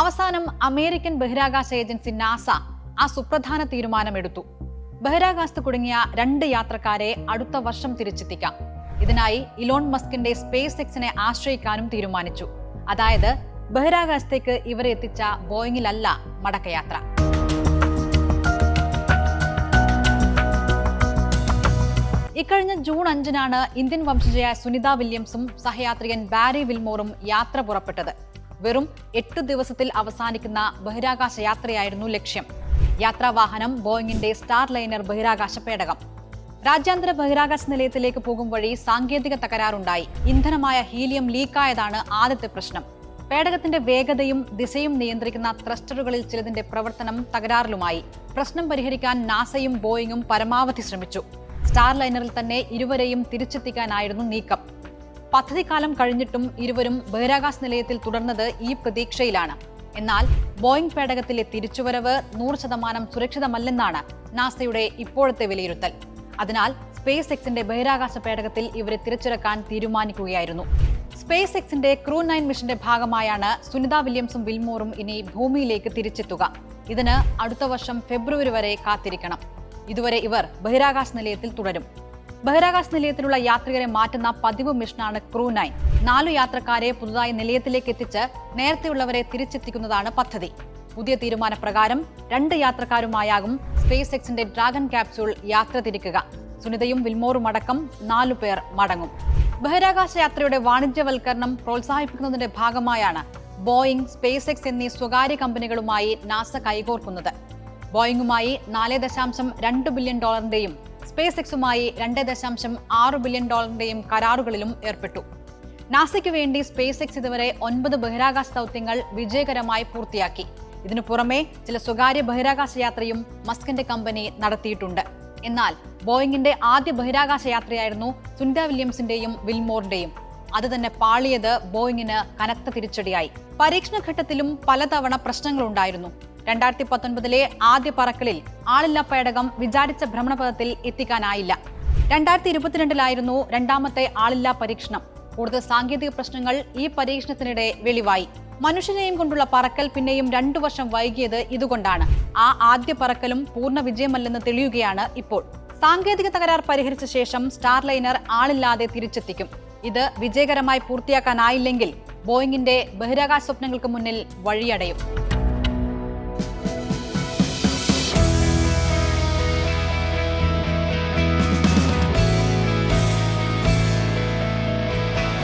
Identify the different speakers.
Speaker 1: അവസാനം അമേരിക്കൻ ബഹിരാകാശ agency NASA ആ സുപ്രധാന തീരുമാനമെടുത്തു. ബഹിരാകാശത്ത് കുടുങ്ങിയ രണ്ട് യാത്രക്കാരെ അടുത്ത വർഷം തിരിച്ചെത്തിക്കാം. ഇതിനായി ഇലോൺ മസ്കിന്റെ സ്പേസ് എക്സിനെ ആശ്രയിക്കാനും തീരുമാനിച്ചു. അതായത് ബഹിരാകാശത്തേക്ക് ഇവരെ എത്തിച്ച ബോയിങ്ങിലല്ല മടക്കയാത്ര. ഇക്കഴിഞ്ഞ ജൂൺ അഞ്ചിനാണ് ഇന്ത്യൻ വംശജയായ സുനിത വില്യംസും സഹയാത്രികൻ ബാരി വിൽമോറും യാത്ര പുറപ്പെട്ടത്. വെറും എട്ടു ദിവസത്തിൽ അവസാനിക്കുന്ന ബഹിരാകാശ യാത്രയായിരുന്നു ലക്ഷ്യം. യാത്രാവാഹനം ബോയിങ്ങിന്റെ സ്റ്റാർ ലൈനർ ബഹിരാകാശ പേടകം. രാജ്യാന്തര ബഹിരാകാശ നിലയത്തിലേക്ക് പോകും വഴി സാങ്കേതിക തകരാറുണ്ടായി. ഇന്ധനമായ ഹീലിയം ലീക്കായതാണ് ആദ്യത്തെ പ്രശ്നം. പേടകത്തിന്റെ വേഗതയും ദിശയും നിയന്ത്രിക്കുന്ന ത്രസ്റ്ററുകളിൽ ചിലതിന്റെ പ്രവർത്തനം തകരാറിലുമായി. പ്രശ്നം പരിഹരിക്കാൻ നാസയും ബോയിങ്ങും പരമാവധി ശ്രമിച്ചു. സ്റ്റാർ ലൈനറിൽ തന്നെ ഇരുവരെയും തിരിച്ചെത്തിക്കാനായിരുന്നു നീക്കം. പദ്ധതിക്കാലം കഴിഞ്ഞിട്ടും ഇരുവരും ബഹിരാകാശ നിലയത്തിൽ തുടർന്നത് ഈ പ്രതീക്ഷയിലാണ്. എന്നാൽ ബോയിംഗ് പേടകത്തിലെ തിരിച്ചുവരവ് നൂറ് ശതമാനം സുരക്ഷിതമല്ലെന്നാണ് നാസയുടെ ഇപ്പോഴത്തെ വിലയിരുത്തൽ. അതിനാൽ സ്പേസ് എക്സിന്റെ ബഹിരാകാശ പേടകത്തിൽ ഇവരെ തിരിച്ചിറക്കാൻ തീരുമാനിക്കുകയായിരുന്നു. സ്പേസ് എക്സിന്റെ ക്രൂ നയൻ മിഷന്റെ ഭാഗമായാണ് സുനിത വില്യംസും വിൽമോറും ഇനി ഭൂമിയിലേക്ക് തിരിച്ചെത്തുക. ഇതിന് അടുത്ത വർഷം ഫെബ്രുവരി വരെ കാത്തിരിക്കണം. ഇതുവരെ ഇവർ ബഹിരാകാശ നിലയത്തിൽ തുടരും. ബഹിരാകാശ നിലയത്തിലുള്ള യാത്രികരെ മാറ്റുന്ന പതിവ് മിഷനാണ് ക്രൂ നയൻ. നാലു യാത്രക്കാരെ പുതുതായി നിലയത്തിലേക്ക് എത്തിച്ച് നേരത്തെയുള്ളവരെ തിരിച്ചെത്തിക്കുന്നതാണ് പദ്ധതി. പുതിയ തീരുമാനപ്രകാരം രണ്ട് യാത്രക്കാരുമായാകും സ്പേസ് എക്സിന്റെ ഡ്രാഗൺ ക്യാപ്സ്യൂൾ യാത്ര തിരിക്കുക. സുനിതയും വിൽമോറും അടക്കം നാലു പേർ മടങ്ങും. ബഹിരാകാശ യാത്രയുടെ വാണിജ്യവൽക്കരണം പ്രോത്സാഹിപ്പിക്കുന്നതിന്റെ ഭാഗമായാണ് ബോയിംഗ് സ്പേസ് എക്സ് എന്നീ സ്വകാര്യ കമ്പനികളുമായി നാസ കൈകോർക്കുന്നത്. ബോയിങ്ങുമായി നാല് ദശാംശം രണ്ട് ബില്യൺ ഡോളറിന്റെയും സ്പേസ് എക്സുമായി രണ്ട് ദശാംശം ആറ് ബില്യൺ ഡോളറിന്റെയും കരാറുകളിലും ഏർപ്പെട്ടു. നാസയ്ക്ക് വേണ്ടി സ്പേസ് എക്സ് ഇതുവരെ ഒൻപത് ബഹിരാകാശ ദൗത്യങ്ങൾ വിജയകരമായി പൂർത്തിയാക്കി. ഇതിനു പുറമെ ചില സ്വകാര്യ ബഹിരാകാശ യാത്രയും മസ്കിന്റെ കമ്പനി നടത്തിയിട്ടുണ്ട്. എന്നാൽ ബോയിങ്ങിന്റെ ആദ്യ ബഹിരാകാശ യാത്രയായിരുന്നു സുനിത വില്യംസിന്റെയും വിൽമോറിന്റെയും. അത് തന്നെ പാളിയത് ബോയിങ്ങിന് കനത്ത തിരിച്ചടിയായി. പരീക്ഷണ ഘട്ടത്തിലും പലതവണ പ്രശ്നങ്ങളുണ്ടായിരുന്നു. രണ്ടായിരത്തി പത്തൊൻപതിലെ ആദ്യ പറക്കലിൽ ആളില്ലാ പേടകം വിചാരിച്ച ഭ്രമണപഥത്തിൽ എത്തിക്കാനായില്ല. രണ്ടായിരത്തി ഇരുപത്തിരണ്ടിലായിരുന്നു രണ്ടാമത്തെ ആളില്ലാ പരീക്ഷണം. കൂടുതൽ സാങ്കേതിക പ്രശ്നങ്ങൾ ഈ പരീക്ഷണത്തിനിടെ വെളിവായി. മനുഷ്യനെയും കൊണ്ടുള്ള പറക്കൽ പിന്നെയും രണ്ടു വർഷം വൈകിയത് ഇതുകൊണ്ടാണ്. ആ ആദ്യ പറക്കലും പൂർണ വിജയമല്ലെന്ന് തെളിയുകയാണ് ഇപ്പോൾ. സാങ്കേതിക തകരാർ പരിഹരിച്ച ശേഷം സ്റ്റാർലൈനർ ആളില്ലാതെ തിരിച്ചെത്തിക്കും. ഇത് വിജയകരമായി പൂർത്തിയാക്കാനായില്ലെങ്കിൽ ബോയിങ്ങിന്റെ ബഹിരാകാശ സ്വപ്നങ്ങൾക്ക് മുന്നിൽ വഴിയടയും.